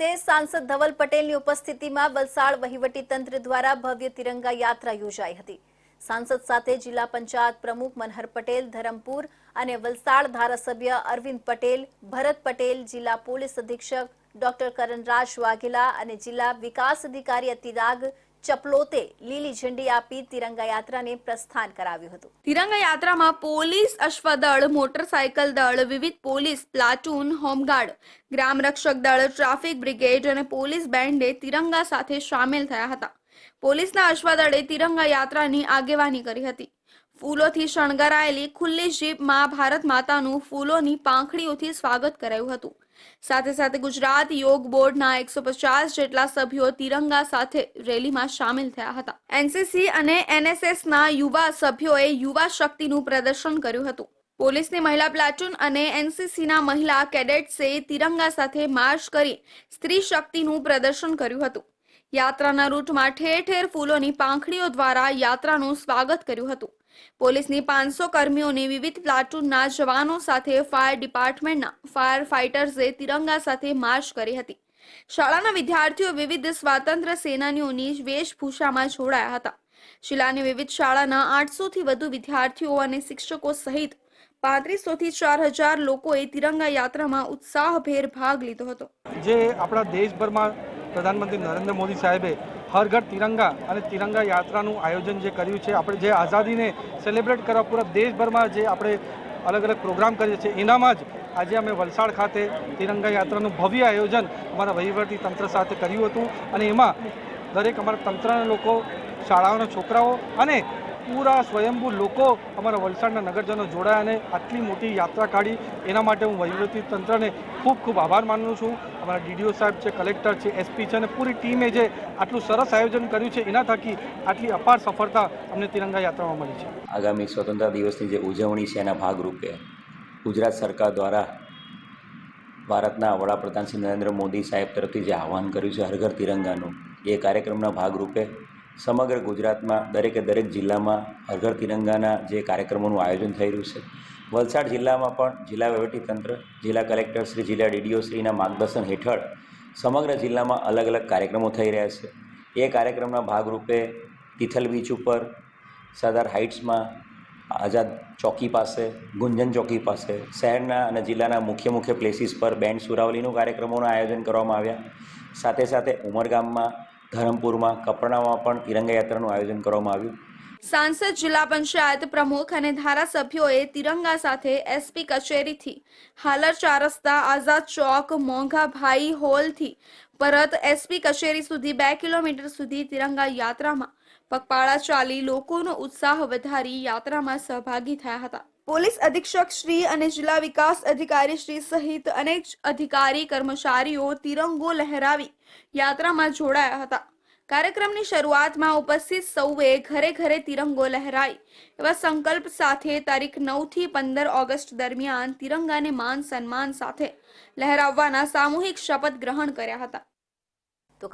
ખાતે સાંસદ ધવલ પટેલની ઉપસ્થિતિમાં વલસાડ વહીવટી દ્વારા ભવ્ય તિરંગા યાત્રા યોજાઈ હતી. સાંસદ સાથે જિલ્લા પંચાયત પ્રમુખ મનહર પટેલ, ધરમપુર અને વલસાડ ધારાસભ્ય અરવિંદ પટેલ, ભરત પટેલ, જિલ્લા પોલીસ અધિક્ષક ડોક્ટર કરણરાજ વાઘેલા અને જિલ્લા વિકાસ અધિકારી અતિરાગ ચપલોતે લીલી ઝંડી આપી તિરંગા યાત્રાને પ્રસ્થાન કરાવ્યું હતું. તિરંગા યાત્રામાં પોલીસ, અશ્વદળ, મોટરસાયકલ દળ, વિવિધ પોલીસ, પ્લાટૂન, હોમગાર્ડ ગ્રામ રક્ષક દળ, ટ્રાફિક બ્રિગેડ અને પોલીસ બેન્ડે તિરંગા સાથે સામેલ થયા હતા. પોલીસના અશ્વદળે તિરંગા યાત્રાની આગેવાની કરી હતી. ફૂલોથી શણગારાયેલી ખુલ્લી જીપમાં ભારત માતાનું ફૂલોની પાંખડીઓથી સ્વાગત કરાયું હતું. સાથે સાથે ગુજરાત યોગ બોર્ડના એકસો પચાસ જેટલા સભ્યો તિરંગા સાથે રેલીમાં સામેલ થયા હતા. એનસીસી અને એનએસએસના યુવા સભ્યોએ યુવા શક્તિનું પ્રદર્શન કર્યું હતું. પોલીસની મહિલા પ્લાટુન અને એનસીસીના મહિલા કેડેટ્સે તિરંગા સાથે માર્ચ કરી સ્ત્રી શક્તિનું પ્રદર્શન કર્યું હતું. યાત્રાના રૂટમાં ઠેર ઠેર ફૂલોની પાંખડીઓ દ્વારા યાત્રાનું સ્વાગત કર્યું હતું. પોલીસની પાંચસો કર્મીઓની વિવિધ પ્લાટૂનના જવાનો સાથે ફાયર ડિપાર્ટમેન્ટના ફાયર ફાઇટર્સે તિરંગા સાથે માર્ચ કરી હતી. શાળાના વિદ્યાર્થીઓ વિવિધ સ્વાતંત્ર્ય સેનાનીઓની વેશભૂષામાં જોડાયા હતા. શિલાની વિવિધ શાળાના આઠસોથી વધુ વિદ્યાર્થીઓ અને શિક્ષકો સહિત પાંત્રીસોથી ચાર હજાર લોકોએ તિરંગા યાત્રામાં ઉત્સાહભેર ભાગ લીધો હતો. જે આપણા દેશભરમાં પ્રધાનમંત્રી નરેન્દ્ર મોદી સાહેબે હર ઘર તિરંગા અને તિરંગા યાત્રાનું આયોજન જે કર્યું છે, આપણે જે આઝાદીને સેલિબ્રેટ કરવા પૂરા દેશભરમાં જે આપણે અલગ અલગ પ્રોગ્રામ કરીએ છીએ, એનામાં જ આજે અમે વલસાડ ખાતે તિરંગા યાત્રાનું ભવ્ય આયોજન અમારા વહીવટી તંત્ર સાથે કર્યું હતું. અને એમાં દરેક અમારા તંત્રના લોકો, શાળાઓના છોકરાઓ અને પૂરા સ્વયંભૂ લોકો અમારા વલસાડના નગરજનો જોડાયા અને આટલી મોટી યાત્રા કાઢી. એના માટે હું વહીવટી તંત્રને ખૂબ ખૂબ આભાર માનું છું. અમારા ડીડીઓ સાહેબ છે, કલેક્ટર છે, એસપી છે અને પૂરી ટીમે જે આટલું સરસ આયોજન કર્યું છે, એના થકી આટલી અપાર સફળતા અમને તિરંગા યાત્રામાં મળી છે. આગામી સ્વતંત્રતા દિવસની જે ઉજવણી છે, એના ભાગરૂપે ગુજરાત સરકાર દ્વારા ભારતના વડાપ્રધાન શ્રી નરેન્દ્ર મોદી સાહેબ તરફથી જે આહવાન કર્યું છે, હર ઘર તિરંગાનું, એ કાર્યક્રમના ભાગરૂપે સમગ્ર ગુજરાતમાં, દરેકે દરેક જિલ્લામાં હર ઘર તિરંગાના જે કાર્યક્રમોનું આયોજન થઈ રહ્યું છે. વલસાડ જિલ્લામાં પણ જિલ્લા વહીવટીતંત્ર, જિલ્લા કલેક્ટર શ્રી, જિલ્લા ડીડીઓ શ્રીના માર્ગદર્શન હેઠળ સમગ્ર જિલ્લામાં અલગ અલગ કાર્યક્રમો થઈ રહ્યા છે. એ કાર્યક્રમના ભાગરૂપે તિથલ બીચ ઉપર, સરદાર હાઇટ્સમાં આઝાદ ચોકી પાસે, ગુંજન ચોકી પાસે, શહેરના અને જિલ્લાના મુખ્ય મુખ્ય પ્લેસીસ પર બેન્ડ સુરાવલીનું કાર્યક્રમોનું આયોજન કરવામાં આવ્યા. સાથે સાથે ઉમરગામમાં ધરમપુરમાં કપરાણામાં પણ તિરંગા યાત્રાનું આયોજન કરવામાં આવ્યું. સાંસદ, જિલ્લા પંચાયત પ્રમુખ અને ધારાસભ્યોએ તિરંગા સાથે એસપી કચેરીથી હાલર ચાર રસ્તા, આઝાદ ચોક, મોંઘાભાઈ હોલથી પરત એસપી કચેરી સુધી બે કિલોમીટર સુધી તિરંગા યાત્રામાં પગપાળા ચાલી લોકોનો ઉત્સાહ વધારી યાત્રામાં સહભાગી થયા હતા. પોલીસ અધિક્ષક શ્રી અને જિલ્લા વિકાસ અધિકારી શ્રી સહિત અનેક અધિકારી, કર્મચારીઓ તિરંગો લહેરાવી યાત્રામાં જોડાયા હતા. કાર્યક્રમની શરૂઆતમાં ઉપસ્થિત સૌએ ઘરે ઘરે તિરંગો લહેરાઈ. એવા સંકલ્પ સાથે તારીખ નવથી પંદર ઓગસ્ટ દરમિયાન તિરંગાને માન સન્માન સાથે લહેરાવવાના સામૂહિક શપથ ગ્રહણ કર્યા હતા.